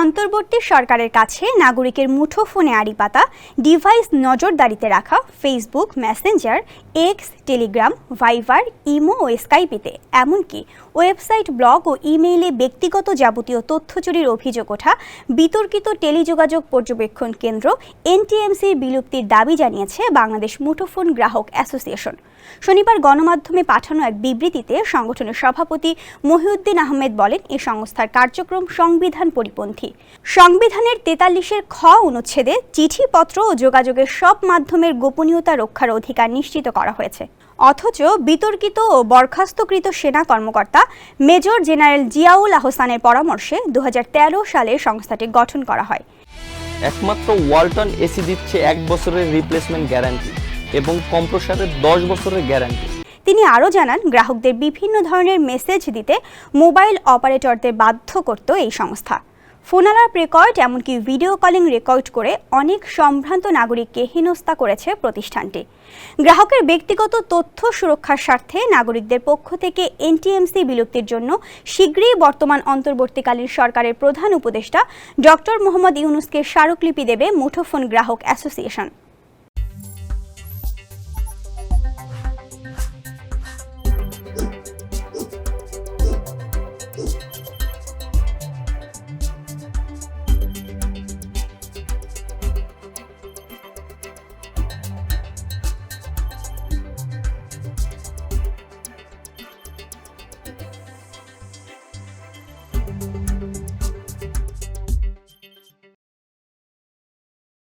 অন্তর্বর্তী সরকারের কাছে নাগরিকের মুঠোফোনে আড়ি পাতা ডিভাইস নজরদারিতে রাখা Facebook Messenger X Telegram Viber imo ও স্কাইপিতে এমনকি ওয়েবসাইট, ব্লগ ও ইমেইলে ব্যক্তিগত যাবতীয় তথ্য চুরির অভিযোগ ওঠা, বিতর্কিত টেলিযোগাযোগ পর্যবেক্ষণ কেন্দ্র এনটিএমসির বিলুপ্তির দাবি জানিয়েছে বাংলাদেশ মুঠোফোন গ্রাহক অ্যাসোসিয়েশন। শনিবার গণমাধ্যমে পাঠানো এক বিবৃতিতে সংগঠনের সভাপতি মহিউদ্দিন আহমেদ বলেন এই সংস্থার কার্যক্রম সংবিধান পরিপন্থী। সংবিধানের তেতাল্লিশের খ অনুচ্ছেদে চিঠিপত্র ও যোগাযোগের সব মাধ্যমের গোপনীয়তা রক্ষার অধিকার নিশ্চিত করা হয়েছে। অথচ বিতর্কিত ও বরখাস্তকৃত সেনা কর্মকর্তা মেজর জেনারেল জিয়াউল আহসানের পরামর্শে দু হাজার তেরো সালে সংস্থাটি গঠন করা হয়। একমাত্র ওয়ালটন এসি দিচ্ছে এক বছরের রিপ্লেসমেন্ট গ্যারান্টি এবং কম্প্রসারের দশ বছরের গ্যারান্টি। তিনি আরও জানান গ্রাহকদের বিভিন্ন ধরনের মেসেজ দিতে মোবাইল অপারেটরদের বাধ্য করত এই সংস্থা। ফোন রেকর্ড, এমনকি ভিডিও কলিং রেকর্ড করে অনেক সম্ভ্রান্ত নাগরিককে হেনস্থা করেছে প্রতিষ্ঠানটি। গ্রাহকের ব্যক্তিগত তথ্য সুরক্ষার স্বার্থে নাগরিকদের পক্ষ থেকে এনটিএমসি বিলুপ্তির জন্য শীঘ্রই বর্তমান অন্তর্বর্তীকালীন সরকারের প্রধান উপদেষ্টা ডক্টর মোহাম্মদ ইউনুসকে স্মারকলিপি দেবে মুঠোফোন গ্রাহক অ্যাসোসিয়েশন।